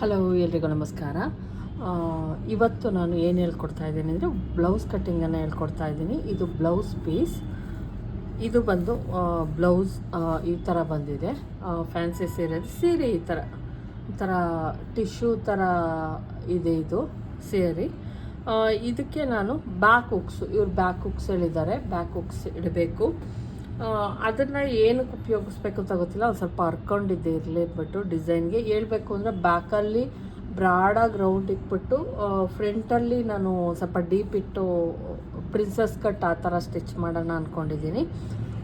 Hello, ಎಲ್ರಿಗೂ ನಮಸ್ಕಾರ. ಇವತ್ತು ನಾನು ಏನು ಹೇಳ್ಕೊಡ್ತಾ ಇದ್ದೀನಿ ಅಂದರೆ ಬ್ಲೌಸ್ ಕಟ್ಟಿಂಗನ್ನು ಹೇಳ್ಕೊಡ್ತಾ ಇದ್ದೀನಿ. ಇದು ಬ್ಲೌಸ್ ಪೀಸ್. ಇದು ಬಂದು ಬ್ಲೌಸ್ ಈ ಥರ ಬಂದಿದೆ. ಫ್ಯಾನ್ಸಿ ಸೀರೆ ಸೀರೆ ಈ ಥರ ಒಂಥರ ಟಿಶ್ಯೂ ಥರ ಇದೆ ಇದು ಸೀರೆ. ಇದಕ್ಕೆ ನಾನು ಬ್ಯಾಕ್ ಹುಕ್ಸು, ಇವ್ರು ಬ್ಯಾಕ್ ಹುಕ್ಸ್ ಹೇಳಿದ್ದಾರೆ. ಬ್ಯಾಕ್ ಹುಕ್ಸ್ ಇಡಬೇಕು. ಅದನ್ನು ಏನಕ್ಕೆ ಉಪಯೋಗಿಸ್ಬೇಕು ಅಂತ ಗೊತ್ತಿಲ್ಲ. ಒಂದು ಸ್ವಲ್ಪ ಹರ್ಕೊಂಡಿದ್ದೆ ಇರಲಿ ಬಟ್ಟು ಡಿಸೈನ್ಗೆ ಹೇಳಬೇಕು ಅಂದರೆ ಬ್ಯಾಕಲ್ಲಿ ಬ್ರಾಡಾಗಿ ರೌಂಡ್ ಇಟ್ಬಿಟ್ಟು ಫ್ರಂಟಲ್ಲಿ ನಾನು ಸ್ವಲ್ಪ ಡೀಪ್ ಇಟ್ಟು ಪ್ರಿನ್ಸಸ್ ಕಟ್ ಆ ಥರ ಸ್ಟಿಚ್ ಮಾಡೋಣ ಅಂದ್ಕೊಂಡಿದ್ದೀನಿ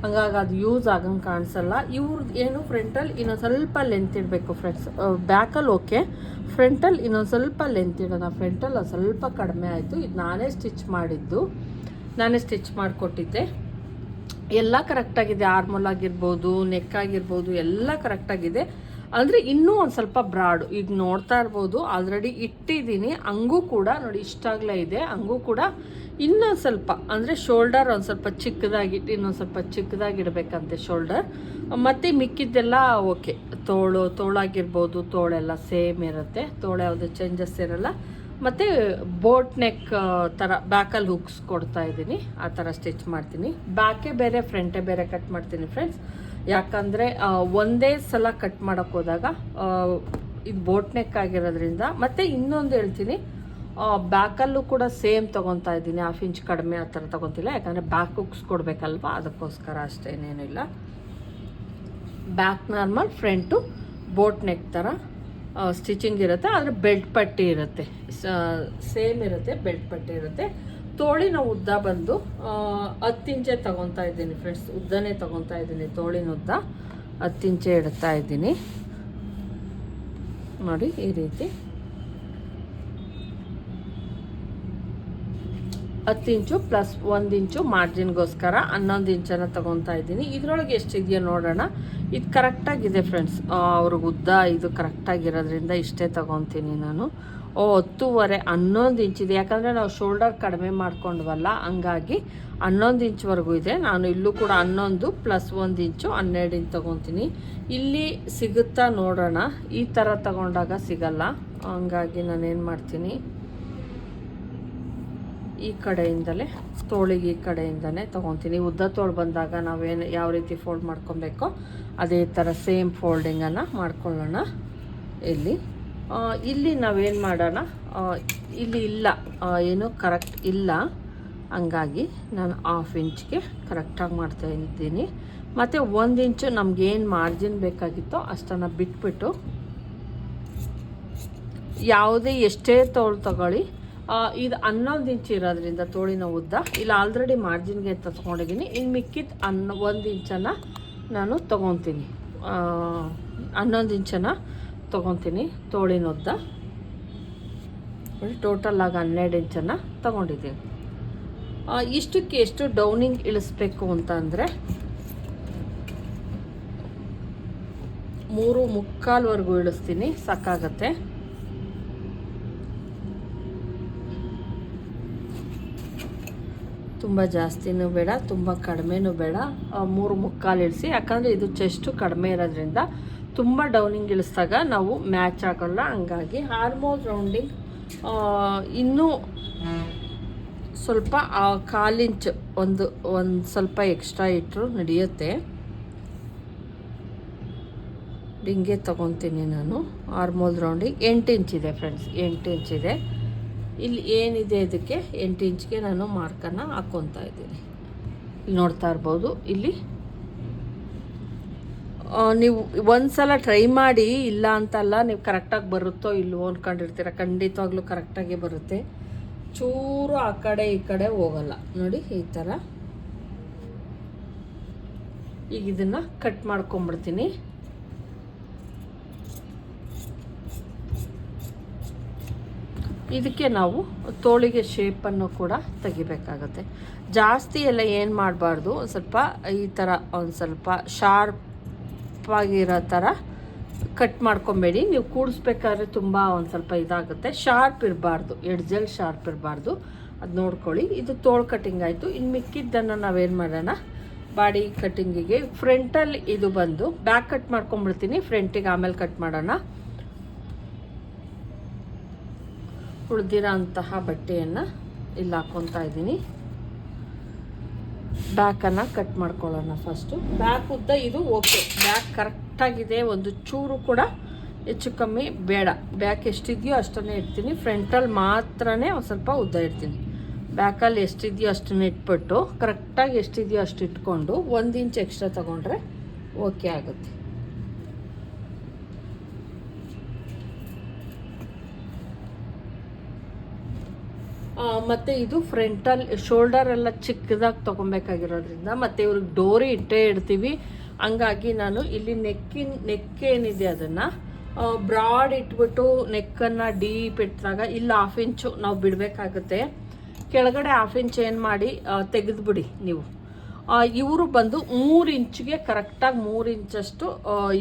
ಹಂಗಾಗಿ ಅದು ಯೂಸ್ ಆಗಂಗೆ ಕಾಣಿಸಲ್ಲ. ಇವ್ರದ್ದು ಏನು ಫ್ರಂಟಲ್ಲಿ ಇನ್ನೊಂದು ಸ್ವಲ್ಪ ಲೆಂತ್ ಇಡಬೇಕು ಫ್ರೆಂಡ್ಸ್ ಬ್ಯಾಕಲ್ಲಿ ಓಕೆ ಫ್ರಂಟಲ್ಲಿ ಇನ್ನೊಂದು ಸ್ವಲ್ಪ ಲೆಂತ್ ಇಡೋಣ. ಫ್ರಂಟಲ್ಲಿ ಸ್ವಲ್ಪ ಕಡಿಮೆ ಆಯಿತು. ಇದು ನಾನೇ ಸ್ಟಿಚ್ ಮಾಡಿದ್ದು. ನಾನೇ ಸ್ಟಿಚ್ ಮಾಡಿಕೊಟ್ಟಿದ್ದೆ. ಎಲ್ಲ ಕರೆಕ್ಟಾಗಿದೆ ಆರ್ಮಲ್ ಆಗಿರ್ಬೋದು ನೆಕ್ ಆಗಿರ್ಬೋದು, ಎಲ್ಲ ಕರೆಕ್ಟಾಗಿದೆ ಅಂದರೆ ಇನ್ನೂ ಒಂದು ಸ್ವಲ್ಪ ಬ್ರಾಡು ಈಗ ನೋಡ್ತಾ ಇರ್ಬೋದು ಆಲ್ರೆಡಿ ಇಟ್ಟಿದ್ದೀನಿ. ಹಂಗೂ ಕೂಡ ನೋಡಿ ಇಷ್ಟಾಗಲೇ ಇದೆ. ಹಂಗೂ ಕೂಡ ಇನ್ನೊಂದು ಸ್ವಲ್ಪ, ಅಂದರೆ ಶೋಲ್ಡರ್ ಒಂದು ಸ್ವಲ್ಪ ಚಿಕ್ಕದಾಗಿ ಇನ್ನೊಂದು ಸ್ವಲ್ಪ ಚಿಕ್ಕದಾಗಿಡಬೇಕಂತೆ ಶೋಲ್ಡರ್ ಮತ್ತು ಮಿಕ್ಕಿದ್ದೆಲ್ಲ ಓಕೆ ತೋಳು, ತೋಳಾಗಿರ್ಬೋದು, ತೋಳೆಲ್ಲ ಸೇಮ್ ಇರುತ್ತೆ. ತೋಳು ಯಾವುದೇ ಚೇಂಜಸ್ ಇರಲ್ಲ. ಮತ್ತು ಬೋಟ್ ನೆಕ್ ಥರ ಬ್ಯಾಕಲ್ಲಿ ಹುಕ್ಸ್ ಕೊಡ್ತಾ ಇದ್ದೀನಿ. ಆ ಥರ ಸ್ಟಿಚ್ ಮಾಡ್ತೀನಿ. ಬ್ಯಾಕೇ ಬೇರೆ, ಫ್ರಂಟೇ ಬೇರೆ ಕಟ್ ಮಾಡ್ತೀನಿ ಫ್ರೆಂಡ್ಸ್. ಯಾಕಂದರೆ ಒಂದೇ ಸಲ ಕಟ್ ಮಾಡೋಕ್ಕೆ ಹೋದಾಗ ಇದು ಬೋಟ್ ನೆಕ್ ಆಗಿರೋದ್ರಿಂದ, ಮತ್ತು ಇನ್ನೊಂದು ಹೇಳ್ತೀನಿ ಬ್ಯಾಕಲ್ಲೂ ಕೂಡ ಸೇಮ್ ತೊಗೊತಾ ಇದ್ದೀನಿ. ಹಾಫ್ ಇಂಚ್ ಕಡಿಮೆ ಆ ಥರ ತೊಗೊತಿಲ್ಲ. ಯಾಕಂದರೆ ಬ್ಯಾಕ್ ಹುಕ್ಸ್ ಕೊಡಬೇಕಲ್ವ? ಅದಕ್ಕೋಸ್ಕರ ಅಷ್ಟೇನೇನಿಲ್ಲ back normal, front boat neck ಥರ ಸ್ಟಿಚಿಂಗ್ ಇರುತ್ತೆ, ಆದರೆ ಬೆಲ್ಟ್ ಪಟ್ಟಿ ಇರುತ್ತೆ. ಸೇಮ್ ಇರುತ್ತೆ ಬೆಲ್ಟ್ ಪಟ್ಟಿ ಇರುತ್ತೆ. ತೋಳಿನ ಉದ್ದ ಬಂದು ಹತ್ತು ಇಂಚೆ ತಗೊತಾ ಇದ್ದೀನಿ ಫ್ರೆಂಡ್ಸ್ ಉದ್ದನೇ ತಗೊತಾ ಇದ್ದೀನಿ ತೋಳಿನ ಉದ್ದ. ಹತ್ತಿಂಚೆ ಇಡ್ತಾ ಇದ್ದೀನಿ. ನೋಡಿ, ಈ ರೀತಿ. ಹತ್ತು ಇಂಚು ಪ್ಲಸ್ ಒಂದು ಇಂಚು ಮಾರ್ಜಿನ್ಗೋಸ್ಕರ ಹನ್ನೊಂದು ಇಂಚನ್ನು ತೊಗೊತಾ ಇದ್ದೀನಿ. ಇದರೊಳಗೆ ಎಷ್ಟಿದೆಯೋ ನೋಡೋಣ. ಇದು ಕರೆಕ್ಟಾಗಿದೆ ಫ್ರೆಂಡ್ಸ್. ಅವ್ರಿಗೆ ಉದ್ದ ಇದು ಕರೆಕ್ಟಾಗಿರೋದ್ರಿಂದ ಇಷ್ಟೇ ತೊಗೊತೀನಿ ನಾನು. ಓ, ಹತ್ತುವರೆ ಹನ್ನೊಂದು ಇಂಚಿದೆ. ಯಾಕಂದರೆ ನಾವು ಶೋಲ್ಡರ್ ಕಡಿಮೆ ಮಾಡ್ಕೊಂಡ್ವಲ್ಲ, ಹಂಗಾಗಿ ಹನ್ನೊಂದು ಇಂಚ್ವರೆಗೂ ಇದೆ. ನಾನು ಇಲ್ಲೂ ಕೂಡ ಹನ್ನೊಂದು ಪ್ಲಸ್ ಒಂದು ಇಂಚು ಹನ್ನೆರಡು ಇಂಚ್ ತೊಗೊತೀನಿ ಇಲ್ಲಿ ಸಿಗುತ್ತಾ ನೋಡೋಣ. ಈ ಥರ ತಗೊಂಡಾಗ ಸಿಗಲ್ಲ. ಹಂಗಾಗಿ ನಾನೇನು ಮಾಡ್ತೀನಿ? ಈ ಕಡೆಯಿಂದಲೇ, ತೋಳಿಗೆ ಈ ಕಡೆಯಿಂದನೇ ತೊಗೊತೀನಿ. ಉದ್ದ ತೋಳು ಬಂದಾಗ ನಾವೇನು ಯಾವ ರೀತಿ ಫೋಲ್ಡ್ ಮಾಡ್ಕೊಬೇಕೋ ಅದೇ ಥರ ಸೇಮ್ ಫೋಲ್ಡಿಂಗನ್ನು ಮಾಡ್ಕೊಳ್ಳೋಣ. ಇಲ್ಲಿ ಇಲ್ಲಿ ನಾವೇನು ಮಾಡೋಣ? ಇಲ್ಲಿ ಇಲ್ಲ. ಏನು ಕರೆಕ್ಟ್ ಇಲ್ಲ. ಹಂಗಾಗಿ ನಾನು ಹಾಫ್ ಇಂಚ್ಗೆ ಕರೆಕ್ಟಾಗಿ ಮಾಡ್ತಾ ಇದ್ದೀನಿ. ಮತ್ತು ಒಂದು ಇಂಚು ನಮಗೇನು ಮಾರ್ಜಿನ್ ಬೇಕಾಗಿತ್ತೋ ಅಷ್ಟನ್ನು ಬಿಟ್ಬಿಟ್ಟು, ಯಾವುದೇ ಎಷ್ಟೇ ತೋಳು ತಗೊಳ್ಳಿ ಇದು ಹನ್ನೊಂದು ಇಂಚ್ ಇರೋದ್ರಿಂದ ತೋಳಿನ ಉದ್ದ. ಇಲ್ಲ ಆಲ್ರೆಡಿ ಮಾರ್ಜಿನ್ಗೆ ತೊಗೊಂಡಿದ್ದೀನಿ ಇನ್ನು ಮಿಕ್ಕಿದ ಅನ್ನ, ಒಂದು ಇಂಚನ್ನು ನಾನು ತೊಗೊತೀನಿ. ಹನ್ನೊಂದು ಇಂಚನ್ನು ತೊಗೊತೀನಿ ತೋಳಿನ ಉದ್ದ. ಟೋಟಲ್ ಆಗಿ ಹನ್ನೆರಡು ಇಂಚನ್ನು ತೊಗೊಂಡಿದ್ದೀನಿ ಇಷ್ಟಕ್ಕೆ ಎಷ್ಟು ಡೌನಿಂಗ್ ಇಳಿಸ್ಬೇಕು ಅಂತ ಅಂದರೆ ಮೂರು ಮುಕ್ಕಾಲ್ವರೆಗೂ ಇಳಿಸ್ತೀನಿ. ಸಾಕಾಗತ್ತೆ. ತುಂಬ ಜಾಸ್ತಿನೂ ಬೇಡ, ತುಂಬ ಕಡಿಮೆನೂ ಬೇಡ. ಮೂರು ಮುಕ್ಕಾಲು ಇಳಿಸಿ, ಯಾಕಂದರೆ ಇದು ಚೆಸ್ಟು ಕಡಿಮೆ ಇರೋದ್ರಿಂದ ತುಂಬ ಡೌನಿಂಗ್ ಇಳಿಸಿದಾಗ ನಾವು ಮ್ಯಾಚ್ ಆಗೋಲ್ಲ. ಹಂಗಾಗಿ ಹಾರ್ಮೋನ್ ರೌಂಡಿಂಗ್ ಇನ್ನೂ ಸ್ವಲ್ಪ ಕಾಲಿಂಚ್ ಒಂದು ಒಂದು ಸ್ವಲ್ಪ ಎಕ್ಸ್ಟ್ರಾ ಇಟ್ಟರು ನಡೆಯುತ್ತೆ. ಡಿಂಗೆ ತಗೊತೀನಿ ನಾನು. ಆರ್ಮೋಲ್ ರೌಂಡಿಗೆ ಎಂಟು ಇಂಚ್ ಇದೆ ಫ್ರೆಂಡ್ಸ್, ಎಂಟು ಇಂಚ್ ಇದೆ. ಇಲ್ಲಿ ಏನಿದೆ ಇದಕ್ಕೆ? ಎಂಟು ಇಂಚ್ಗೆ ನಾನು ಮಾರ್ಕನ್ನು ಹಾಕ್ಕೊತಾ ಇದ್ದೀನಿ. ಇಲ್ಲಿ ನೋಡ್ತಾ ಇರ್ಬೋದು. ಇಲ್ಲಿ ನೀವು ಒಂದು ಸಲ ಟ್ರೈ ಮಾಡಿ, ಇಲ್ಲ ಅಂತಲ್ಲ ನೀವು ಕರೆಕ್ಟಾಗಿ ಬರುತ್ತೋ ಇಲ್ವೋ ಅಂದ್ಕೊಂಡಿರ್ತೀರ ಖಂಡಿತವಾಗ್ಲೂ ಕರೆಕ್ಟಾಗಿ ಬರುತ್ತೆ. ಚೂರು ಆ ಕಡೆ ಈ ಕಡೆ ಹೋಗಲ್ಲ. ನೋಡಿ, ಈ ಥರ ಈಗ ಇದನ್ನು ಕಟ್ ಮಾಡ್ಕೊಂಬಿಡ್ತೀನಿ ಇದಕ್ಕೆ ನಾವು ತೋಳಿಗೆ ಶೇಪನ್ನು ಕೂಡ ತೆಗಿಬೇಕಾಗತ್ತೆ. ಜಾಸ್ತಿ ಎಲ್ಲ ಏನು ಮಾಡಬಾರ್ದು, ಸ್ವಲ್ಪ ಈ ಥರ ಒಂದು ಸ್ವಲ್ಪ ಶಾರ್ಪ್ ಆಗಿರೋ ಥರ ಕಟ್ ಮಾಡ್ಕೊಬೇಡಿ. ನೀವು ಕೂಡಿಸ್ಬೇಕಾದ್ರೆ ತುಂಬ ಒಂದು ಸ್ವಲ್ಪ ಇದಾಗುತ್ತೆ. ಶಾರ್ಪ್ ಇರಬಾರ್ದು ಎಡ್ಜಲ್ಲಿ ಶಾರ್ಪ್ ಇರಬಾರ್ದು. ಅದು ನೋಡ್ಕೊಳ್ಳಿ. ಇದು ತೋಳು ಕಟ್ಟಿಂಗ್ ಆಯಿತು. ಇನ್ನು ಮಿಕ್ಕಿದ್ದನ್ನು ನಾವೇನು ಮಾಡೋಣ? ಬಾಡಿ ಕಟ್ಟಿಂಗಿಗೆ ಫ್ರಂಟಲ್ಲಿ ಇದು ಬಂದು ಬ್ಯಾಕ್ ಕಟ್ ಮಾಡ್ಕೊಂಬಿಡ್ತೀನಿ ಫ್ರಂಟಿಗೆ ಆಮೇಲೆ ಕಟ್ ಮಾಡೋಣ. ಉಳಿದಿರೋ ಅಂತಹ ಬಟ್ಟೆಯನ್ನು ಇಲ್ಲಿ ಹಾಕ್ಕೊತಾ ಇದ್ದೀನಿ. ಬ್ಯಾಕನ್ನು ಕಟ್ ಮಾಡ್ಕೊಳ್ಳೋಣ ಫಸ್ಟು ಬ್ಯಾಕ್ ಉದ್ದ ಇದು ಓಕೆ ಬ್ಯಾಕ್ ಕರೆಕ್ಟಾಗಿದೆ ಒಂದು ಚೂರು ಕೂಡ ಹೆಚ್ಚು ಕಮ್ಮಿ ಬೇಡ. ಬ್ಯಾಕ್ ಎಷ್ಟಿದೆಯೋ ಅಷ್ಟನ್ನೇ ಇಡ್ತೀನಿ. ಫ್ರಂಟಲ್ಲಿ ಮಾತ್ರನೇ ಒಂದು ಸ್ವಲ್ಪ ಉದ್ದ ಇಡ್ತೀನಿ. ಬ್ಯಾಕಲ್ಲಿ ಎಷ್ಟಿದೆಯೋ ಅಷ್ಟನ್ನೇ ಇಟ್ಬಿಟ್ಟು ಕರೆಕ್ಟಾಗಿ ಎಷ್ಟಿದೆಯೋ ಅಷ್ಟು ಇಟ್ಕೊಂಡು ಒಂದು ಇಂಚ್ ಎಕ್ಸ್ಟ್ರಾ ತೊಗೊಂಡ್ರೆ ಓಕೆ ಆಗುತ್ತೆ ಆ, ಮತ್ತೆ ಇದು ಫ್ರಂಟಲ್ ಶೋಲ್ಡರ್ ಎಲ್ಲ ಚಿಕ್ಕದಾಗಿ ತೊಗೊಬೇಕಾಗಿರೋದ್ರಿಂದ ಮತ್ತೆ ಇವ್ರಿಗೆ ಡೋರಿ ಇಟ್ಟೇ ಇಡ್ತೀವಿ. ಹಂಗಾಗಿ ನಾನು ಇಲ್ಲಿ ನೆಕ್ಕಿನ, ನೆಕ್ ಏನಿದೆ ಅದನ್ನು ಬ್ರಾಡ್ ಇಟ್ಬಿಟ್ಟು ನೆಕ್ಕನ್ನು ಡೀಪ್ ಇಟ್ಟಾಗ ಇಲ್ಲಿ ಹಾಫ್ ಇಂಚು ನಾವು ಬಿಡಬೇಕಾಗುತ್ತೆ. ಕೆಳಗಡೆ ಹಾಫ್ ಇಂಚ್ ಏನು ಮಾಡಿ ತೆಗೆದುಬಿಡಿ ನೀವು. ಇವರು ಬಂದು ಮೂರು ಇಂಚಿಗೆ ಕರೆಕ್ಟಾಗಿ ಮೂರು ಇಂಚಷ್ಟು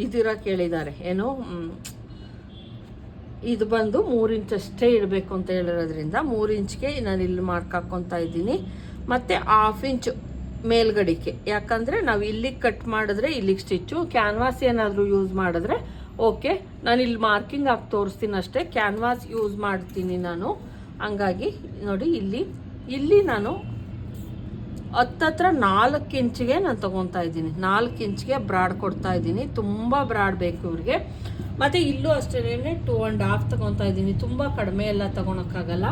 ಇದಿರೋ ಕೇಳಿದ್ದಾರೆ. ಏನು ಇದು ಬಂದು ಮೂರು ಇಂಚ್ ಅಷ್ಟೇ ಇಡಬೇಕು ಅಂತ ಹೇಳಿರೋದ್ರಿಂದ ಮೂರು ಇಂಚ್ಗೆ ನಾನು ಇಲ್ಲಿ ಮಾರ್ಕ್ ಹಾಕ್ಕೊತಾ ಇದ್ದೀನಿ. ಮತ್ತು ಹಾಫ್ ಇಂಚ್ ಮೇಲ್ಗಡಿಕೆ. ಯಾಕಂದರೆ ನಾವು ಇಲ್ಲಿಗೆ ಕಟ್ ಮಾಡಿದ್ರೆ ಇಲ್ಲಿಗೆ ಸ್ಟಿಚ್ಚು ಕ್ಯಾನ್ವಾಸ್ ಏನಾದರೂ ಯೂಸ್ ಮಾಡಿದ್ರೆ ಓಕೆ ನಾನು ಇಲ್ಲಿ ಮಾರ್ಕಿಂಗ್ ಹಾಕಿ ತೋರಿಸ್ತೀನಿ ಅಷ್ಟೇ. ಕ್ಯಾನ್ವಾಸ್ ಯೂಸ್ ಮಾಡ್ತೀನಿ ನಾನು. ಹಂಗಾಗಿ ನೋಡಿ ಇಲ್ಲಿ ಇಲ್ಲಿ ನಾನು ಹತ್ತತ್ರ ನಾಲ್ಕು ಇಂಚಿಗೆ ನಾನು ತೊಗೊತಾ ಇದ್ದೀನಿ. ನಾಲ್ಕು ಇಂಚಿಗೆ ಬ್ರಾಡ್ ಕೊಡ್ತಾ ಇದ್ದೀನಿ. ತುಂಬ ಬ್ರಾಡ್ ಬೇಕು ಇವ್ರಿಗೆ. ಮತ್ತು ಇಲ್ಲೂ ಅಷ್ಟೇ ಟೂ ಆ್ಯಂಡ್ ಹಾಫ್ ತೊಗೊತಾ ಇದ್ದೀನಿ. ತುಂಬ ಕಡಿಮೆ ಎಲ್ಲ ತೊಗೊಳಕ್ಕಾಗಲ್ಲ.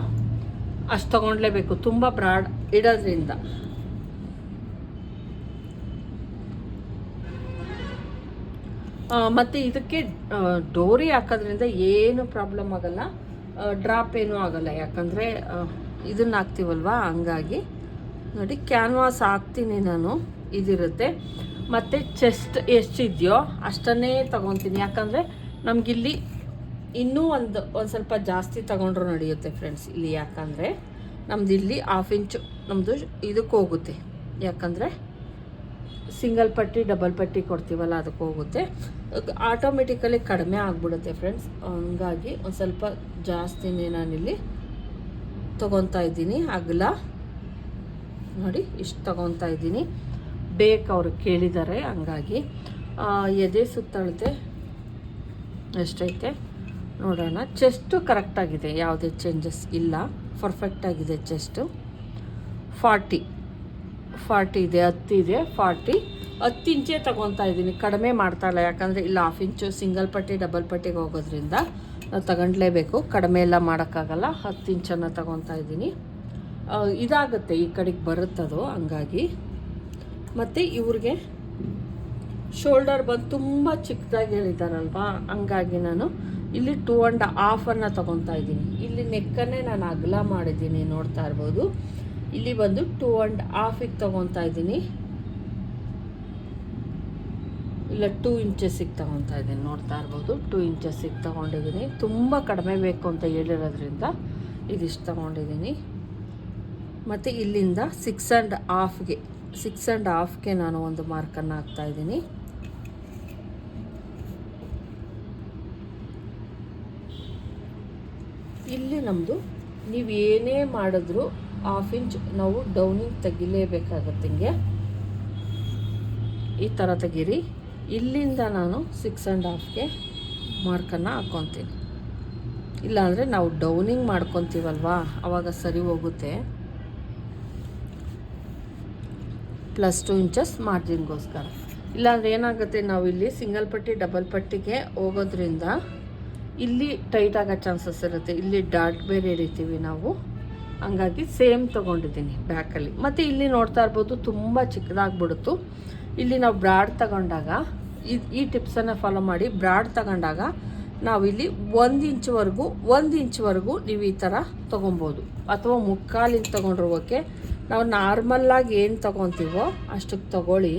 ಅಷ್ಟು ತೊಗೊಂಡ್ಲೇಬೇಕು. ತುಂಬ ಬ್ರಾಡ್ ಇಡೋದ್ರಿಂದ. ಮತ್ತು ಇದಕ್ಕೆ ಡೋರಿ ಹಾಕೋದ್ರಿಂದ ಏನು ಪ್ರಾಬ್ಲಮ್ ಆಗಲ್ಲ. ಡ್ರಾಪ್ ಏನೂ ಆಗಲ್ಲ. ಯಾಕಂದರೆ ಇದನ್ನ ಹಾಕ್ತೀವಲ್ವಾ? ಹಂಗಾಗಿ. ನೋಡಿ ಕ್ಯಾನ್ವಾಸ್ ಹಾಕ್ತೀನಿ ನಾನು. ಇದಿರುತ್ತೆ. ಮತ್ತು ಚೆಸ್ಟ್ ಎಷ್ಟಿದೆಯೋ ಅಷ್ಟನ್ನೇ ತೊಗೊತೀನಿ. ಯಾಕಂದರೆ ನಮಗಿಲ್ಲಿ ಇನ್ನೂ ಒಂದು ಒಂದು ಸ್ವಲ್ಪ ಜಾಸ್ತಿ ತಗೊಂಡ್ರು ನಡೆಯುತ್ತೆ ಫ್ರೆಂಡ್ಸ್ ಇಲ್ಲಿ ಯಾಕಂದರೆ ನಮ್ದು ಇಲ್ಲಿ ಹಾಫ್ ಇಂಚು ನಮ್ಮದು ಇದಕ್ಕೆ ಹೋಗುತ್ತೆ. ಯಾಕಂದರೆ ಸಿಂಗಲ್ ಪಟ್ಟಿ ಡಬಲ್ ಪಟ್ಟಿ ಕೊಡ್ತೀವಲ್ಲ, ಅದಕ್ಕೆ ಹೋಗುತ್ತೆ. ಆಟೋಮೆಟಿಕಲಿ ಕಡಿಮೆ ಆಗಿಬಿಡುತ್ತೆ ಫ್ರೆಂಡ್ಸ್ ಹಂಗಾಗಿ ಒಂದು ಸ್ವಲ್ಪ ಜಾಸ್ತಿನೇ ನಾನಿಲ್ಲಿ ತೊಗೊತಾ ಇದ್ದೀನಿ. ಅಗಲ ನೋಡಿ, ಇಷ್ಟು ತಗೊತಾ ಇದ್ದೀನಿ. ಬೇಕು ಅವರು ಕೇಳಿದ್ದಾರೆ ಹಂಗಾಗಿ. ಎದೆ ಸುತ್ತಳತೆ ಎಷ್ಟೈತೆ? ನೋಡೋಣ. ಚೆಸ್ಟು ಕರೆಕ್ಟಾಗಿದೆ ಯಾವುದೇ ಚೇಂಜಸ್ ಇಲ್ಲ. ಪರ್ಫೆಕ್ಟಾಗಿದೆ ಚೆಸ್ಟು. ಫಾರ್ಟಿ. ಫಾರ್ಟಿ ಇದೆ ಹತ್ತಿದೆ ಫಾರ್ಟಿ. ಹತ್ತು ಇಂಚೇ ತಗೊತಾ ಇದ್ದೀನಿ. ಕಡಿಮೆ ಮಾಡ್ತಾ ಇಲ್ಲ, ಯಾಕಂದರೆ ಇಲ್ಲ ಹಾಫ್ ಇಂಚು ಸಿಂಗಲ್ ಪಟ್ಟಿ ಡಬಲ್ ಪಟ್ಟಿಗೆ ಹೋಗೋದ್ರಿಂದ ನಾವು ತಗೊಂಡ್ಲೇಬೇಕು. ಕಡಿಮೆ ಎಲ್ಲ ಮಾಡೋಕ್ಕಾಗಲ್ಲ, ಹತ್ತು ಇಂಚನ್ನು ತಗೊತಾ ಇದ್ದೀನಿ. ಇದಾಗುತ್ತೆ ಈ ಕಡೆಗೆ ಬರುತ್ತದೋ ಹಂಗಾಗಿ. ಮತ್ತು ಇವ್ರಿಗೆ ಶೋಲ್ಡರ್ ಬಂದು ತುಂಬ ಚಿಕ್ಕದಾಗಿ ಹೇಳಿದಾರಲ್ವಾ ಹಂಗಾಗಿ ನಾನು ಇಲ್ಲಿ ಟೂ ಆ್ಯಂಡ್ ಹಾಫನ್ನು ತೊಗೊತಾ ಇದ್ದೀನಿ. ಇಲ್ಲಿ ನೆಕ್ಕನ್ನೇ ನಾನು ಅಗಲ ಮಾಡಿದ್ದೀನಿ ನೋಡ್ತಾ ಇರ್ಬೋದು. ಇಲ್ಲಿ ಬಂದು ಟೂ ಆ್ಯಂಡ್ ಹಾಫಿಗೆ ತೊಗೊತಾ ಇದ್ದೀನಿ. ಇಲ್ಲ ಟೂ ಇಂಚಸ್ಸಿಗೆ ತೊಗೊತಾ ಇದ್ದೀನಿ ನೋಡ್ತಾ ಇರ್ಬೋದು. ಟೂ ಇಂಚಸ್ಸಿಗೆ ತೊಗೊಂಡಿದ್ದೀನಿ. ತುಂಬ ಕಡಿಮೆ ಬೇಕು ಅಂತ ಹೇಳಿರೋದ್ರಿಂದ ಇದಿಷ್ಟು ತೊಗೊಂಡಿದ್ದೀನಿ. ಮತ್ತು ಇಲ್ಲಿಂದ ಸಿಕ್ಸ್ ಆ್ಯಂಡ್ ಹಾಫ್ಗೆ ಸಿಕ್ಸ್ ಆ್ಯಂಡ್ ಹಾಫ್ಗೆ ನಾನು ಒಂದು ಮಾರ್ಕನ್ನು ಹಾಕ್ತಾ ಇದ್ದೀನಿ. ಇಲ್ಲಿ ನಮ್ಮದು ನೀವು ಏನೇ ಮಾಡಿದ್ರೂ ಹಾಫ್ ಇಂಚ್ ನಾವು ಡೌನಿಂಗ್ ತೆಗಿಲೇಬೇಕಾಗತ್ತೆ ಹಿಂಗೆ. ಈ ಥರ ತೆಗೀರಿ. ಇಲ್ಲಿಂದ ನಾನು ಸಿಕ್ಸ್ ಆ್ಯಂಡ್ ಹಾಫ್ಗೆ ಮಾರ್ಕನ್ನು ಹಾಕ್ಕೊತೀನಿ ಇಲ್ಲಾಂದರೆ ನಾವು ಡೌನಿಂಗ್ ಮಾಡ್ಕೊತೀವಲ್ವಾ? ಆವಾಗ ಸರಿ ಹೋಗುತ್ತೆ. ಪ್ಲಸ್ ಟು ಇಂಚಸ್ ಮಾರ್ಜಿನ್ಗೋಸ್ಕರ ಇಲ್ಲಾಂದರೆ ಏನಾಗುತ್ತೆ, ನಾವು ಇಲ್ಲಿ ಸಿಂಗಲ್ ಪಟ್ಟಿ ಡಬಲ್ ಪಟ್ಟಿಗೆ ಹೋಗೋದ್ರಿಂದ ಇಲ್ಲಿ ಟೈಟ್ ಆಗೋ ಚಾನ್ಸಸ್ ಇರುತ್ತೆ. ಇಲ್ಲಿ ಡಾಟ್ ಬೇರೆ ಹಿಡಿತೀವಿ ನಾವು. ಹಂಗಾಗಿ ಸೇಮ್ ತೊಗೊಂಡಿದ್ದೀನಿ ಬ್ಯಾಕಲ್ಲಿ ಮತ್ತು ಇಲ್ಲಿ ನೋಡ್ತಾ ಇರ್ಬೋದು, ತುಂಬ ಚಿಕ್ಕದಾಗ್ಬಿಡುತ್ತು. ಇಲ್ಲಿ ನಾವು ಬ್ರಾಡ್ ತಗೊಂಡಾಗ, ಈ ಈ ಟಿಪ್ಸನ್ನು ಫಾಲೋ ಮಾಡಿ ಬ್ರಾಡ್ ತಗೊಂಡಾಗ ನಾವಿಲ್ಲಿ ಒಂದು ಇಂಚ್ವರೆಗೂ ಒಂದು ಇಂಚ್ವರೆಗೂ ನೀವು ಈ ಥರ ತೊಗೊಬೋದು. ಅಥವಾ ಮುಕ್ಕಾಲಿಂದ ತೊಗೊಂಡಿರೋಕ್ಕೆ ನಾವು ನಾರ್ಮಲ್ಲಾಗಿ ಏನು ತೊಗೊತೀವೋ ಅಷ್ಟಕ್ಕೆ ತಗೊಳ್ಳಿ.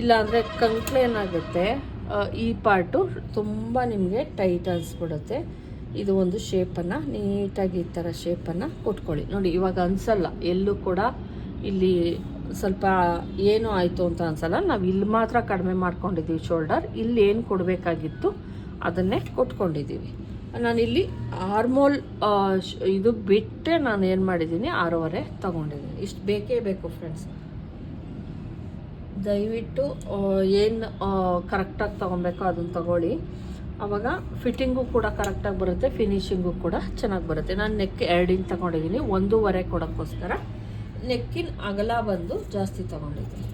ಇಲ್ಲಾಂದರೆ ಕಂಕ್ಳು ಏನಾಗುತ್ತೆ ಈ ಪಾರ್ಟು ತುಂಬ ನಿಮಗೆ ಟೈಟ್ ಅನಿಸ್ಬಿಡುತ್ತೆ ಇದು ಒಂದು ಶೇಪನ್ನು ನೀಟಾಗಿ ಈ ಥರ ಶೇಪನ್ನು ಕೊಟ್ಕೊಳ್ಳಿ. ನೋಡಿ, ಇವಾಗ ಅನಿಸಲ್ಲ, ಎಲ್ಲೂ ಕೂಡ ಇಲ್ಲಿ ಸ್ವಲ್ಪ ಏನು ಆಯಿತು ಅಂತ ಅನ್ಸಲ್ಲ. ನಾವು ಇಲ್ಲಿ ಮಾತ್ರ ಕಡಿಮೆ ಮಾಡ್ಕೊಂಡಿದ್ದೀವಿ ಶೋಲ್ಡರ್ ಇಲ್ಲಿ ಏನು ಕೊಡಬೇಕಾಗಿತ್ತು ಅದನ್ನೇ ಕೊಟ್ಕೊಂಡಿದ್ದೀವಿ ನಾನಿಲ್ಲಿ ಆರ್ಮೋಲ್ ಶ್- ಇದು ಬಿಟ್ಟೆ ನಾನು ಏನು ಮಾಡಿದ್ದೀನಿ, ಆರೂವರೆ ತೊಗೊಂಡಿದ್ದೀನಿ. ಇಷ್ಟು ಬೇಕೇ ಬೇಕು ಫ್ರೆಂಡ್ಸ್ ದಯವಿಟ್ಟು ಏನು ಕರೆಕ್ಟಾಗಿ ತೊಗೊಬೇಕೋ ಅದನ್ನು ತಗೊಳ್ಳಿ. ಆವಾಗ ಫಿಟ್ಟಿಂಗು ಕೂಡ ಕರೆಕ್ಟಾಗಿ ಬರುತ್ತೆ ಫಿನಿಶಿಂಗು ಕೂಡ ಚೆನ್ನಾಗಿ ಬರುತ್ತೆ. ನಾನು ನೆಕ್ ಎರಡು ಇಂಚ್ ತೊಗೊಂಡಿದ್ದೀನಿ, ಒಂದೂವರೆ ಕೊಡೋಕ್ಕೋಸ್ಕರ. ನೆಕ್ಕಿನ ಅಗಲ ಬಂದು ಜಾಸ್ತಿ ತೊಗೊಂಡಿದ್ದೀನಿ.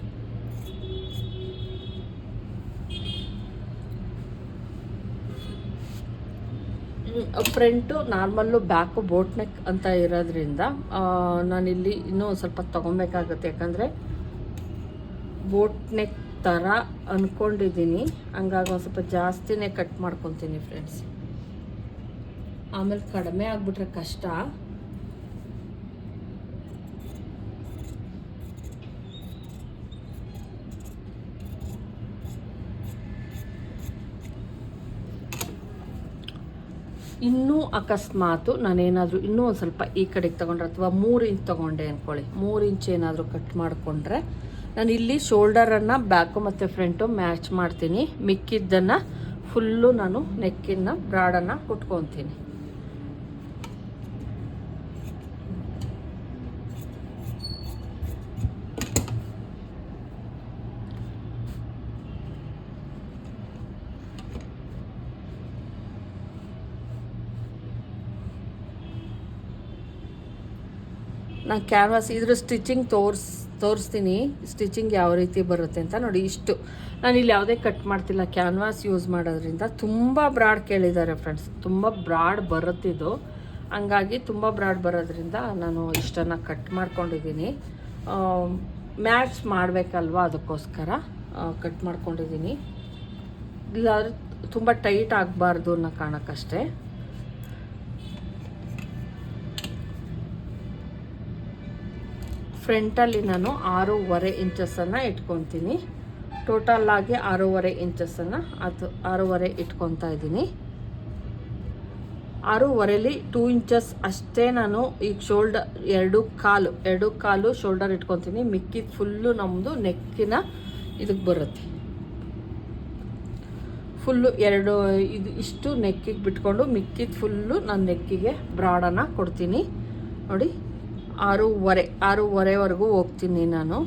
Front normal back boat neck ಅಂತ ಇರೋದ್ರಿಂದ ನಾನಿಲ್ಲಿ ಇನ್ನೂ ಸ್ವಲ್ಪ ತೊಗೊಬೇಕಾಗುತ್ತೆ. ಯಾಕಂದರೆ ಬೋಟ್ ನೆಕ್ ಥರ ಅಂದ್ಕೊಂಡಿದ್ದೀನಿ ಹಂಗಾಗಿ ಒಂದು ಸ್ವಲ್ಪ ಜಾಸ್ತಿನೇ ಕಟ್ ಮಾಡ್ಕೊತೀನಿ ಫ್ರೆಂಡ್ಸ್ ಆಮೇಲೆ ಕಡಿಮೆ ಆಗಿಬಿಟ್ರೆ ಕಷ್ಟ. ಇನ್ನೂ ಅಕಸ್ಮಾತು ನಾನೇನಾದರೂ ಇನ್ನೂ ಒಂದು ಸ್ವಲ್ಪ ಈ ಕಡೆಗೆ ತೊಗೊಂಡ್ರೆ ಅಥವಾ ಮೂರು ಇಂಚ್ ತೊಗೊಂಡೆ ಅಂದ್ಕೊಳ್ಳಿ ಮೂರು ಇಂಚ್ ಏನಾದರೂ ಕಟ್ ಮಾಡಿಕೊಂಡ್ರೆ ನಾನು ಇಲ್ಲಿ ಶೋಲ್ಡರನ್ನು ಬ್ಯಾಕು ಮತ್ತು ಫ್ರಂಟು ಮ್ಯಾಚ್ ಮಾಡ್ತೀನಿ. ಮಿಕ್ಕಿದ್ದನ್ನು ಫುಲ್ಲು ನಾನು ನೆಕ್ಕಿನ ಬ್ರಾಡನ್ನು ಕುಟ್ಕೊತೀನಿ. ನಾನು ಕ್ಯಾನ್ವಾಸ್ ಇದ್ರ ಸ್ಟಿಚಿಂಗ್ ತೋರಿಸ್, ತೋರಿಸ್ತೀನಿ. ಸ್ಟಿಚಿಂಗ್ ಯಾವ ರೀತಿ ಬರುತ್ತೆ ಅಂತ ನೋಡಿ ಇಷ್ಟು. ನಾನು ಇಲ್ಲಿ ಯಾವುದೇ ಕಟ್ ಮಾಡ್ತಿಲ್ಲ. ಕ್ಯಾನ್ವಾಸ್ ಯೂಸ್ ಮಾಡೋದ್ರಿಂದ ತುಂಬ ಬ್ರಾಡ್ ಕೇಳಿದ್ದಾರೆ ಫ್ರೆಂಡ್ಸ್ ತುಂಬ ಬ್ರಾಡ್ ಬರುತ್ತಿದ್ದು ಹಂಗಾಗಿ ತುಂಬ ಬ್ರಾಡ್ ಬರೋದ್ರಿಂದ ನಾನು ಇಷ್ಟನ್ನು ಕಟ್ ಮಾಡ್ಕೊಂಡಿದ್ದೀನಿ. ಮ್ಯಾಚ್ ಮಾಡಬೇಕಲ್ವಾ ಅದಕ್ಕೋಸ್ಕರ? ಕಟ್ ಮಾಡ್ಕೊಂಡಿದ್ದೀನಿ. ಇಲ್ಲಾದ್ರೆ ತುಂಬ ಟೈಟ್ ಆಗಬಾರ್ದು ಅನ್ನೋ ಕಾರಣಕ್ಕಷ್ಟೇ. ಫ್ರಂಟಲ್ಲಿ ನಾನು ಆರೂವರೆ ಇಂಚಸ್ಸನ್ನು ಇಟ್ಕೊತೀನಿ. ಟೋಟಲ್ ಆಗಿ ಆರೂವರೆ ಇಂಚಸ್ಸನ್ನು ಅದು ಆರೂವರೆ ಇಟ್ಕೊತಾ ಇದ್ದೀನಿ. ಆರೂವರೆಲಿ ಟೂ ಇಂಚಸ್ ಅಷ್ಟೇ ನಾನು ಈಗ ಶೋಲ್ಡರ್ ಎರಡು ಕಾಲು ಎರಡು ಕಾಲು ಶೋಲ್ಡರ್ ಇಟ್ಕೊತೀನಿ. ಮಿಕ್ಕಿದ ಫುಲ್ಲು ನಮ್ಮದು ನೆಕ್ಕಿನ ಇದಕ್ಕೆ ಬರುತ್ತೆ. ಫುಲ್ಲು ಎರಡು ಇದು ಇಷ್ಟು ನೆಕ್ಕಿಗೆ ಬಿಟ್ಕೊಂಡು ಮಿಕ್ಕಿದ ಫುಲ್ಲು ನಾನು ನೆಕ್ಕಿಗೆ ಬ್ರಾಡನ್ನು ಕೊಡ್ತೀನಿ. ನೋಡಿ. ಆರೂವರೆ, ಆರೂವರೆವರೆಗೂ ಹೋಗ್ತೀನಿ ನಾನು.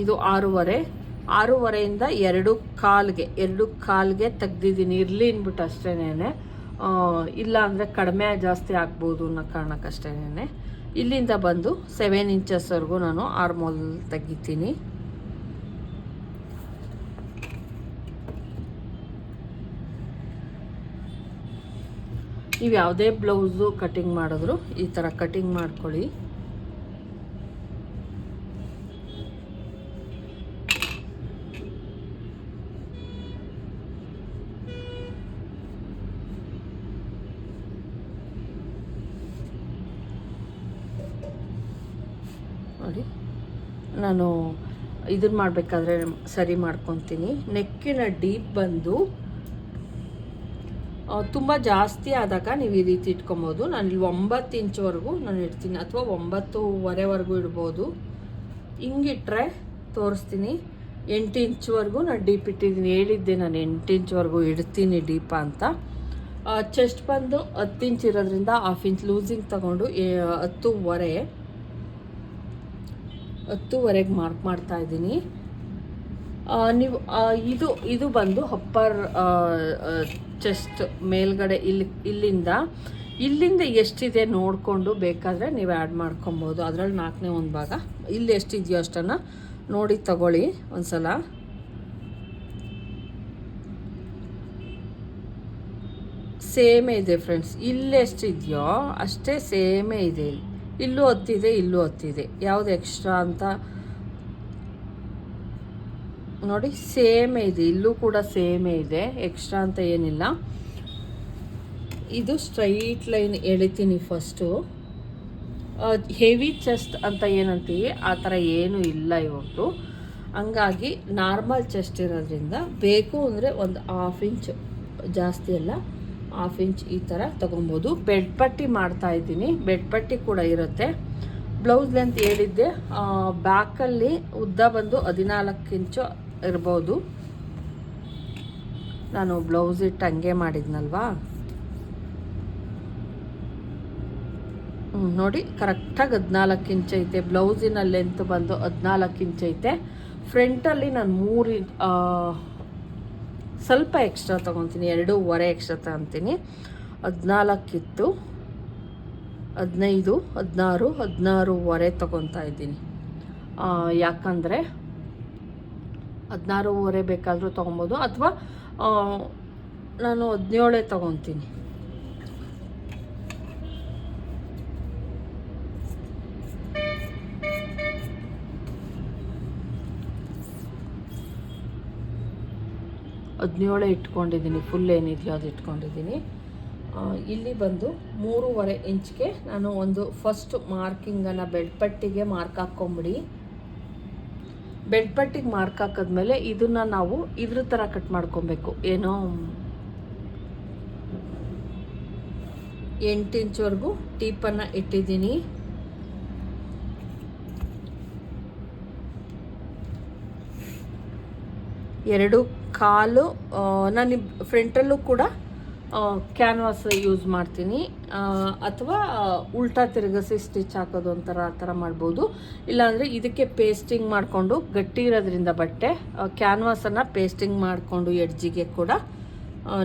ಇದು ಆರೂವರೆ, ಆರೂವರೆಯಿಂದ ಎರಡು ಕಾಲ್ಗೆ ಎರಡು ಕಾಲ್ಗೆ ತೆಗ್ದಿದ್ದೀನಿ. ಇರಲಿ ಅಂದ್ಬಿಟ್ಟು ಅಷ್ಟೇನೆ ಇಲ್ಲ ಅಂದರೆ ಕಡಿಮೆ ಜಾಸ್ತಿ ಆಗ್ಬೋದು ಅನ್ನೋ ಕಾರಣಕ್ಕಷ್ಟೇನೆ ಇಲ್ಲಿಂದ ಬಂದು ಸೆವೆನ್ ಇಂಚಸ್ವರೆಗೂ ನಾನು ಆರ್ಮೋಲ್ ತೆಗಿತೀನಿ. ನೀವು ಯಾವುದೇ ಬ್ಲೌಸು ಕಟಿಂಗ್ ಮಾಡಿದ್ರು ಈ ಥರ ಕಟಿಂಗ್ ಮಾಡ್ಕೊಳ್ಳಿ. ನೋಡಿ, ನಾನು ಇದನ್ನ ಮಾಡಬೇಕಾದ್ರೆ ಸರಿ ಮಾಡ್ಕೊತೀನಿ. ನೆಕ್ಕಿನ ಡೀಪ್ ಬಂದು ತುಂಬ ಜಾಸ್ತಿ ಆದಾಗ ನೀವು ಈ ರೀತಿ ಇಟ್ಕೊಬೋದು. ನಾನು ಇಲ್ಲಿ ಒಂಬತ್ತು ಇಂಚ್ವರೆಗೂ ನಾನು ಇಡ್ತೀನಿ. ಅಥವಾ ಒಂಬತ್ತುವರೆವರೆಗೂ ಇಡ್ಬೋದು. ಹಿಂಗಿಟ್ರೆ ತೋರಿಸ್ತೀನಿ. ಎಂಟು ಇಂಚ್ವರೆಗೂ ನಾನು ಡೀಪ್ ಇಟ್ಟಿದ್ದೀನಿ. ಹೇಳಿದ್ದೆ ನಾನು ಎಂಟು ಇಂಚ್ವರೆಗೂ ಇಡ್ತೀನಿ ಡೀಪ ಅಂತ. ಚೆಸ್ಟ್ ಬಂದು ಹತ್ತು ಇಂಚ್ ಇರೋದ್ರಿಂದ ಹಾಫ್ ಇಂಚ್ ಲೂಸಿಂಗ್ ತಗೊಂಡು ಹತ್ತುವರೆ, ಹತ್ತುವರೆಗೆ ಮಾರ್ಕ್ ಮಾಡ್ತಾ ಇದ್ದೀನಿ. ನೀವು ಇದು ಇದು ಬಂದು ಅಪ್ಪರ್ ಚೆಸ್ಟ್ ಮೇಲ್ಗಡೆ ಇಲ್ಲಿ ಇಲ್ಲಿಂದ ಇಲ್ಲಿಂದ ಎಷ್ಟಿದೆ ನೋಡಿಕೊಂಡು ಬೇಕಾದರೆ ನೀವು ಆ್ಯಡ್ ಮಾಡ್ಕೊಬೋದು. ಅದರಲ್ಲಿ ನಾಲ್ಕನೇ ಒಂದು ಭಾಗ. ಇಲ್ಲಿ ಎಷ್ಟಿದೆಯೋ ಅಷ್ಟನ್ನು ನೋಡಿ ತಗೊಳ್ಳಿ ಒಂದ್ಸಲ. ಸೇಮೇ ಇದೆ ಫ್ರೆಂಡ್ಸ್ ಇಲ್ಲಿ ಎಷ್ಟಿದೆಯೋ ಅಷ್ಟೇ ಸೇಮೇ ಇದೆ. ಇಲ್ಲೂ ಹತ್ತಿದೆ ಇಲ್ಲೂ ಹತ್ತಿದೆ. ಯಾವುದು ಎಕ್ಸ್ಟ್ರಾ ಅಂತ ನೋಡಿ, ಸೇಮೇ ಇದೆ. ಇಲ್ಲೂ ಕೂಡ ಸೇಮೇ ಇದೆ. ಎಕ್ಸ್ಟ್ರಾ ಅಂತ ಏನಿಲ್ಲ. ಇದು ಸ್ಟ್ರೈಟ್ ಲೈನ್ ಎಳಿತೀನಿ ಫಸ್ಟು ಹೆವಿ ಚೆಸ್ಟ್ ಅಂತ ಏನಂತೀವಿ, ಆ ಥರ ಏನೂ ಇಲ್ಲ ಇವತ್ತು. ಹಂಗಾಗಿ ನಾರ್ಮಲ್ ಚೆಸ್ಟ್ ಇರೋದ್ರಿಂದ ಬೇಕು ಅಂದರೆ ಒಂದು ಹಾಫ್ ಇಂಚ್ ಜಾಸ್ತಿ ಅಲ್ಲ ಹಾಫ್ ಇಂಚ್ ಈ ಥರ ತೊಗೊಬೋದು. ಬೆಡ್ ಪಟ್ಟಿ ಮಾಡ್ತಾ ಇದ್ದೀನಿ. ಬೆಡ್ ಪಟ್ಟಿ ಕೂಡ ಇರುತ್ತೆ. ಬ್ಲೌಸ್ ಲೆಂತ್ ಹೇಳಿದ್ದೆ. ಬ್ಯಾಕಲ್ಲಿ ಉದ್ದ ಬಂದು ಹದಿನಾಲ್ಕು ಇಂಚು ಇರ್ಬೋದು. ನಾನು ಬ್ಲೌಸ್ ಇಟ್ಟು ಹಂಗೆ ಮಾಡಿದ್ನಲ್ವಾ? ನೋಡಿ, ಕರೆಕ್ಟಾಗಿ ಹದಿನಾಲ್ಕು ಇಂಚ್ ಐತೆ. ಬ್ಲೌಸಿನ ಲೆಂತ್ ಬಂದು ಹದಿನಾಲ್ಕು ಇಂಚ್ ಐತೆ. ಫ್ರಂಟಲ್ಲಿ ನಾನು ಮೂರು ಸ್ವಲ್ಪ ಎಕ್ಸ್ಟ್ರಾ ತೊಗೊತೀನಿ. ಎರಡೂವರೆ ಎಕ್ಸ್ಟ್ರಾ ತಗೊತೀನಿ. ಹದಿನಾಲ್ಕಿತ್ತು ಹದಿನೈದು, ಹದಿನಾರು, ಹದಿನಾರೂವರೆ ತೊಗೊತಾ ಇದ್ದೀನಿ. ಯಾಕಂದರೆ ಹದಿನಾರೂವರೆ ಬೇಕಾದರೂ ತೊಗೊಬೋದು ಅಥವಾ ನಾನು ಹದಿನೇಳೇ ತೊಗೊತೀನಿ. ಹದಿನೇಳೇ ಇಟ್ಕೊಂಡಿದ್ದೀನಿ ಫುಲ್ ಏನಿದೆಯೋ ಅದು ಇಟ್ಕೊಂಡಿದ್ದೀನಿ. ಇಲ್ಲಿ ಬಂದು ಮೂರುವರೆ ಇಂಚ್ಗೆ ನಾನು ಒಂದು ಫಸ್ಟ್ ಮಾರ್ಕಿಂಗನ್ನು ಬೆಳ್ಪಟ್ಟಿಗೆ ಮಾರ್ಕ್ ಹಾಕ್ಕೊಂಬಿಡಿ. ಬೆಡ್ ಪಟ್ಟಿಗೆ ಮಾರ್ಕ್ ಹಾಕಿದ್ಮೇಲೆ ಇದನ್ನ ನಾವು ಇದ್ರ ಥರ ಕಟ್ ಮಾಡ್ಕೊಬೇಕು. ಏನೋ ಎಂಟು ಇಂಚ್ವರೆಗೂ ಟೀಪನ್ನು ಇಟ್ಟಿದ್ದೀನಿ. ಎರಡು ಕಾಲು ನಾನು ಫ್ರಂಟಲ್ಲೂ ಕೂಡ ಕ್ಯಾನ್ವಾಸ್ ಯೂಸ್ ಮಾಡ್ತೀನಿ. ಅಥವಾ ಉಲ್ಟಾ ತಿರುಗಿಸಿ ಸ್ಟಿಚ್ ಹಾಕೋದು ಒಂಥರ ಆ ಥರ ಮಾಡ್ಬೋದು. ಇಲ್ಲಾಂದರೆ ಇದಕ್ಕೆ ಪೇಸ್ಟಿಂಗ್ ಮಾಡಿಕೊಂಡು ಗಟ್ಟಿ ಇರೋದ್ರಿಂದ ಬಟ್ಟೆ ಕ್ಯಾನ್ವಾಸನ್ನು ಪೇಸ್ಟಿಂಗ್ ಮಾಡಿಕೊಂಡು ಎಡ್ಜಿಗೆ ಕೂಡ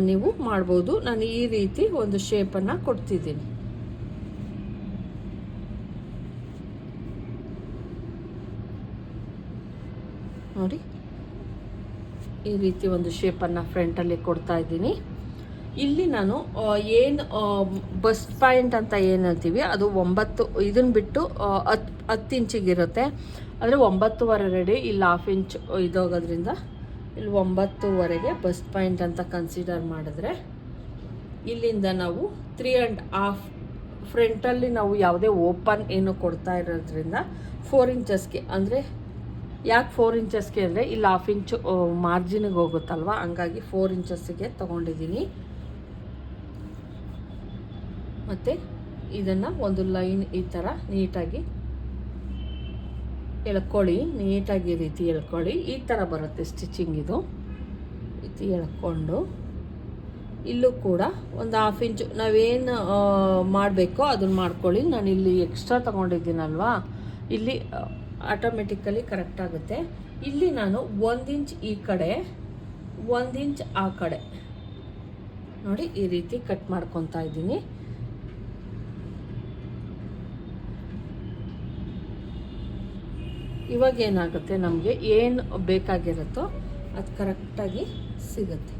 ನೀವು ಮಾಡ್ಬೋದು. ನಾನು ಈ ರೀತಿ ಒಂದು ಶೇಪನ್ನು ಕೊಡ್ತಿದ್ದೀನಿ. ನೋಡಿ. ಈ ರೀತಿ ಒಂದು ಶೇಪನ್ನು ಫ್ರಂಟಲ್ಲಿ ಕೊಡ್ತಾ ಇದ್ದೀನಿ. ಇಲ್ಲಿ ನಾನು ಏನು ಬಸ್ ಪಾಯಿಂಟ್ ಅಂತ ಏನು ಹೇಳ್ತೀವಿ, ಅದು ಒಂಬತ್ತು ಇದನ್ನ ಬಿಟ್ಟು ಹತ್ತು ಹತ್ತು ಇಂಚಿಗಿರುತ್ತೆ. ಅಂದರೆ ಒಂಬತ್ತುವರೆ ರೆಡಿ ಇಲ್ಲಿ ಹಾಫ್ ಇಂಚ್ ಇದೋಗೋದ್ರಿಂದ ಇಲ್ಲಿ ಒಂಬತ್ತುವರೆಗೆ ಬಸ್ ಪಾಯಿಂಟ್ ಅಂತ ಕನ್ಸಿಡರ್ ಮಾಡಿದ್ರೆ, ಇಲ್ಲಿಂದ ನಾವು ತ್ರೀ ಆ್ಯಂಡ್ ಹಾಫ್ ಫ್ರಂಟಲ್ಲಿ ನಾವು ಯಾವುದೇ ಓಪನ್ ಏನು ಕೊಡ್ತಾ ಇರೋದ್ರಿಂದ ಫೋರ್ ಇಂಚಸ್ಗೆ ಅಂದರೆ ಯಾಕೆ ಫೋರ್ ಇಂಚಸ್ಗೆ ಅಂದರೆ ಇಲ್ಲಿ ಹಾಫ್ ಇಂಚು ಮಾರ್ಜಿನಿಗೆ ಹೋಗುತ್ತಲ್ವ? ಹಂಗಾಗಿ ಫೋರ್ ಇಂಚಸ್ಸಿಗೆ ತೊಗೊಂಡಿದ್ದೀನಿ. ಮತ್ತು ಇದನ್ನು ಒಂದು ಲೈನ್ ಈ ಥರ ನೀಟಾಗಿ ಎಳ್ಕೊಳ್ಳಿ, ನೀಟಾಗಿ ರೀತಿ ಎಳ್ಕೊಳ್ಳಿ. ಈ ಥರ ಬರುತ್ತೆ ಸ್ಟಿಚಿಂಗ್ ಇದು. ರೀತಿ ಎಳ್ಕೊಂಡು ಇಲ್ಲೂ ಕೂಡ ಒಂದು ಹಾಫ್ ಇಂಚು ನಾವೇನು ಮಾಡಬೇಕೋ ಅದನ್ನು ಮಾಡ್ಕೊಳ್ಳಿ. ನಾನು ಇಲ್ಲಿ ಎಕ್ಸ್ಟ್ರಾ ತೊಗೊಂಡಿದ್ದೀನಲ್ವಾ? ಇಲ್ಲಿ ಆಟೋಮೆಟಿಕಲಿ ಕರೆಕ್ಟ್ ಆಗುತ್ತೆ. ಇಲ್ಲಿ ನಾನು ಒಂದು ಇಂಚ್ ಈ ಕಡೆ, ಒಂದು ಇಂಚ್ ಆ ಕಡೆ. ನೋಡಿ, ಈ ರೀತಿ ಕಟ್ ಮಾಡ್ಕೊತಾ ಇದ್ದೀನಿ. ಇವಾಗ ಏನಾಗುತ್ತೆ? ನಮಗೆ ಏನು ಬೇಕಾಗಿರುತ್ತೋ ಅದು ಕರೆಕ್ಟಾಗಿ ಸಿಗುತ್ತೆ.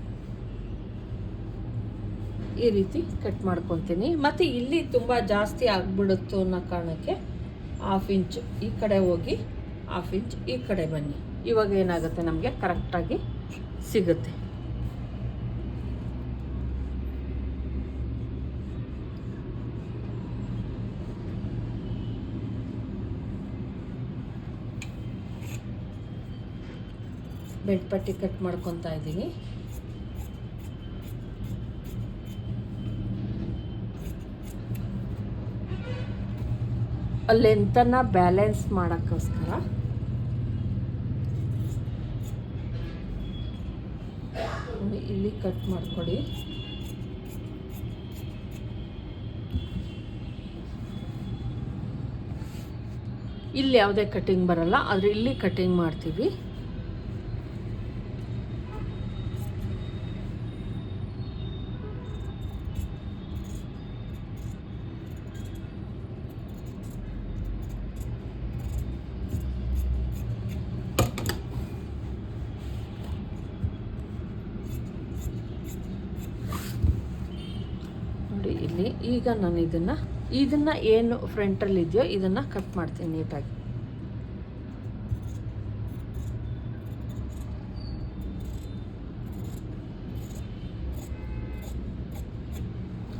ಈ ರೀತಿ ಕಟ್ ಮಾಡ್ಕೊತೀನಿ. ಮತ್ತು ಇಲ್ಲಿ ತುಂಬ ಜಾಸ್ತಿ ಆಗ್ಬಿಡುತ್ತೋ ಅನ್ನೋ ಕಾರಣಕ್ಕೆ ಹಾಫ್ ಇಂಚ್ ಈ ಕಡೆ ಹೋಗಿ ಹಾಫ್ ಇಂಚ್ ಈ ಕಡೆ ಬನ್ನಿ. ಇವಾಗ ಏನಾಗುತ್ತೆ? ನಮಗೆ ಕರೆಕ್ಟಾಗಿ ಸಿಗುತ್ತೆ. ಬೆಡ್ ಪಟ್ಟಿ ಕಟ್ ಮಾಡ್ಕೊತಾ ಇದ್ದೀನಿ. ಲೆಂತನ್ನು ಬ್ಯಾಲೆನ್ಸ್ ಮಾಡೋಕ್ಕೋಸ್ಕರ? ಇಲ್ಲಿ ಕಟ್ ಮಾಡ್ಕೊಡಿ. ಇಲ್ಲಿ ಯಾವುದೇ ಕಟಿಂಗ್ ಬರಲ್ಲ, ಆದರೆ ಇಲ್ಲಿ ಕಟಿಂಗ್ ಮಾಡ್ತೀವಿ ನೋಡಿ ಇಲ್ಲಿ ಈಗ ನಾನು ಇದನ್ನು ಇದನ್ನು ಏನು ಫ್ರಂಟಲ್ಲಿದೆಯೋ ಇದನ್ನು ಕಟ್ ಮಾಡ್ತೀನಿ ನೀಟಾಗಿ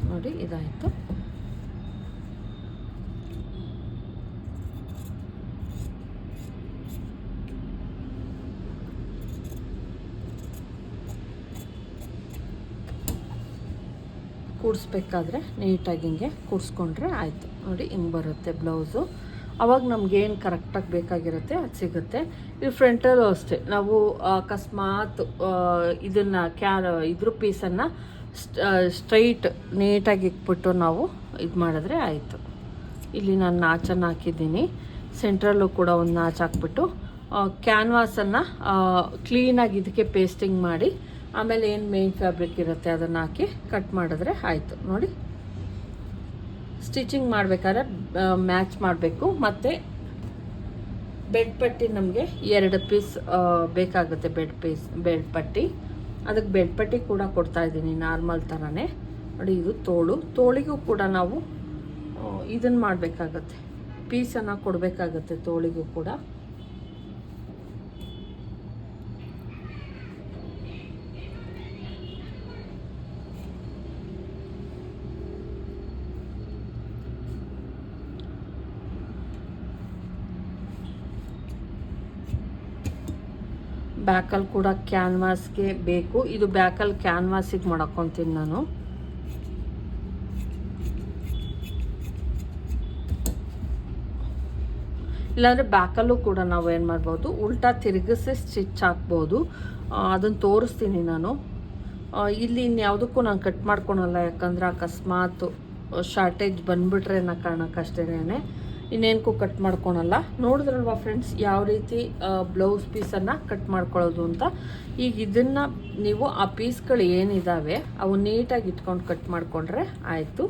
ನೋಡಿ ಇದಾಯಿತು ಕೂಡಿಸ್ಬೇಕಾದ್ರೆ ನೀಟಾಗಿ ಹಿಂಗೆ ಕೂಡಿಸ್ಕೊಂಡ್ರೆ ಆಯಿತು. ನೋಡಿ, ಹಿಂಗೆ ಬರುತ್ತೆ ಬ್ಲೌಸು. ಅವಾಗ ನಮ್ಗೆ ಏನು ಕರೆಕ್ಟಾಗಿ ಬೇಕಾಗಿರುತ್ತೆ ಅದು ಸಿಗುತ್ತೆ. ಇದು ಫ್ರಂಟಲ್ಲೂ ಅಷ್ಟೇ. ನಾವು ಅಕಸ್ಮಾತ್ ಇದನ್ನು, ಕ್ಯಾ, ಇದ್ರ ಪೀಸನ್ನು ಸ್ಟ್ರೈಟ್ ನೀಟಾಗಿ ಇಟ್ಬಿಟ್ಟು ನಾವು ಇದು ಮಾಡಿದ್ರೆ ಆಯಿತು. ಇಲ್ಲಿ ನಾನು ನಾಚನ್ನು ಹಾಕಿದ್ದೀನಿ. ಸೆಂಟ್ರಲ್ಲೂ ಕೂಡ ಒಂದು ನಾಚು ಹಾಕ್ಬಿಟ್ಟು ಕ್ಯಾನ್ವಾಸನ್ನು ಕ್ಲೀನಾಗಿ ಇದಕ್ಕೆ ಪೇಸ್ಟಿಂಗ್ ಮಾಡಿ ಆಮೇಲೆ ಏನು ಮೇನ್ ಫ್ಯಾಬ್ರಿಕ್ ಇರುತ್ತೆ ಅದನ್ನು ಹಾಕಿ ಕಟ್ ಮಾಡಿದ್ರೆ ಆಯಿತು. ನೋಡಿ. ಸ್ಟಿಚಿಂಗ್ ಮಾಡಬೇಕಾದ್ರೆ ಮ್ಯಾಚ್ ಮಾಡಬೇಕು. ಮತ್ತು ಬೆಡ್ ಪಟ್ಟಿ ನಮಗೆ ಎರಡು ಪೀಸ್ ಬೇಕಾಗುತ್ತೆ ಬೆಡ್ ಪೀಸ್ ಬೆಡ್ ಪಟ್ಟಿ. ಅದಕ್ಕೆ ಬೆಡ್ ಪಟ್ಟಿ ಕೂಡ ಕೊಡ್ತಾ ಇದ್ದೀನಿ ನಾರ್ಮಲ್ ಥರನೇ ನೋಡಿ, ಇದು ತೋಳು. ತೋಳಿಗೂ ಕೂಡ ನಾವು ಇದನ್ನು ಮಾಡಬೇಕಾಗತ್ತೆ. ಪೀಸನ್ನು ಕೊಡಬೇಕಾಗತ್ತೆ ತೋಳಿಗೂ ಕೂಡ. ಬ್ಯಾಕಲ್ಲಿ ಕೂಡ ಕ್ಯಾನ್ವಾಸ್ಗೆ ಬೇಕು. ಇದು ಬ್ಯಾಕಲ್ಲಿ ಕ್ಯಾನ್ವಾಸಿಗೆ ಮಾಡ್ಕೊತೀನಿ ನಾನು. ಇಲ್ಲಾಂದರೆ ಬ್ಯಾಕಲ್ಲೂ ಕೂಡ ನಾವು ಏನು ಮಾಡ್ಬೋದು, ಉಲ್ಟಾ ತಿರುಗಿಸಿ ಸ್ಟಿಚ್ ಹಾಕ್ಬೋದು. ಅದನ್ನು ತೋರಿಸ್ತೀನಿ ನಾನು. ಇಲ್ಲಿ ಇನ್ಯಾವುದಕ್ಕೂ ನಾನು ಕಟ್ ಮಾಡ್ಕೊಳಲ್ಲ, ಯಾಕಂದರೆ ಅಕಸ್ಮಾತ್ ಶಾರ್ಟೇಜ್ ಬಂದುಬಿಟ್ರೆ ಅನ್ನೋ ಕಾರಣಕ್ಕಷ್ಟೇನೆ ಇನ್ನೇನಕ್ಕೂ ಕಟ್ ಮಾಡ್ಕೊಳಲ್ಲ. ನೋಡಿದ್ರಲ್ವಾ ಫ್ರೆಂಡ್ಸ್ ಯಾವ ರೀತಿ ಬ್ಲೌಸ್ ಪೀಸನ್ನು ಕಟ್ ಮಾಡ್ಕೊಳ್ಳೋದು ಅಂತ? ಈಗ ಇದನ್ನು ನೀವು ಆ ಪೀಸ್ಗಳು ಏನಿದ್ದಾವೆ ಅವು ನೀಟಾಗಿ ಇಟ್ಕೊಂಡು ಕಟ್ ಮಾಡಿಕೊಂಡ್ರೆ ಆಯಿತು.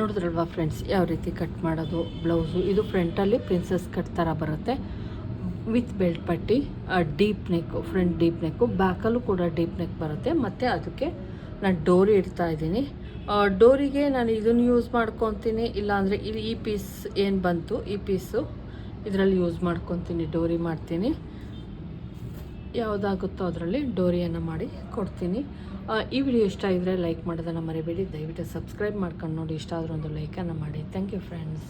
ನೋಡಿದ್ರಲ್ವಾ ಫ್ರೆಂಡ್ಸ್ ಯಾವ ರೀತಿ ಕಟ್ ಮಾಡೋದು ಬ್ಲೌಸು ಇದು ಫ್ರಂಟಲ್ಲಿ ಪ್ರಿನ್ಸಸ್ ಕಟ್ ಥರ ಬರುತ್ತೆ. ವಿತ್ ಬೆಲ್ಟ್ ಪಟ್ಟಿ deep neck front deep neck ಬ್ಯಾಕಲ್ಲೂ ಕೂಡ ಡೀಪ್ ನೆಕ್ ಬರುತ್ತೆ. ಮತ್ತು ಅದಕ್ಕೆ ನಾನು ಡೋರಿ ಇಡ್ತಾ ಇದ್ದೀನಿ. ಡೋರಿಗೆ ನಾನು ಇದನ್ನು ಯೂಸ್ ಮಾಡ್ಕೊತೀನಿ, ಇಲ್ಲಾಂದರೆ ಇಲ್ಲಿ ಈ ಪೀಸ್ ಏನು ಬಂತು, ಈ ಪೀಸು ಇದರಲ್ಲಿ ಯೂಸ್ ಮಾಡ್ಕೊತೀನಿ, ಡೋರಿ ಮಾಡ್ತೀನಿ. ಯಾವುದಾಗುತ್ತೋ ಅದರಲ್ಲಿ ಡೋರಿಯನ್ನು ಮಾಡಿ ಕೊಡ್ತೀನಿ. ಈ ವಿಡಿಯೋ ಇಷ್ಟ ಇದ್ದರೆ ಲೈಕ್ ಮಾಡೋದನ್ನು ಮರಿಬೇಡಿ. ದಯವಿಟ್ಟು ಸಬ್ಸ್ಕ್ರೈಬ್ ಮಾಡ್ಕೊಂಡು ನೋಡಿ. ಇಷ್ಟ ಆದರೂ ಒಂದು ಲೈಕನ್ನು ಮಾಡಿ. Thank you friends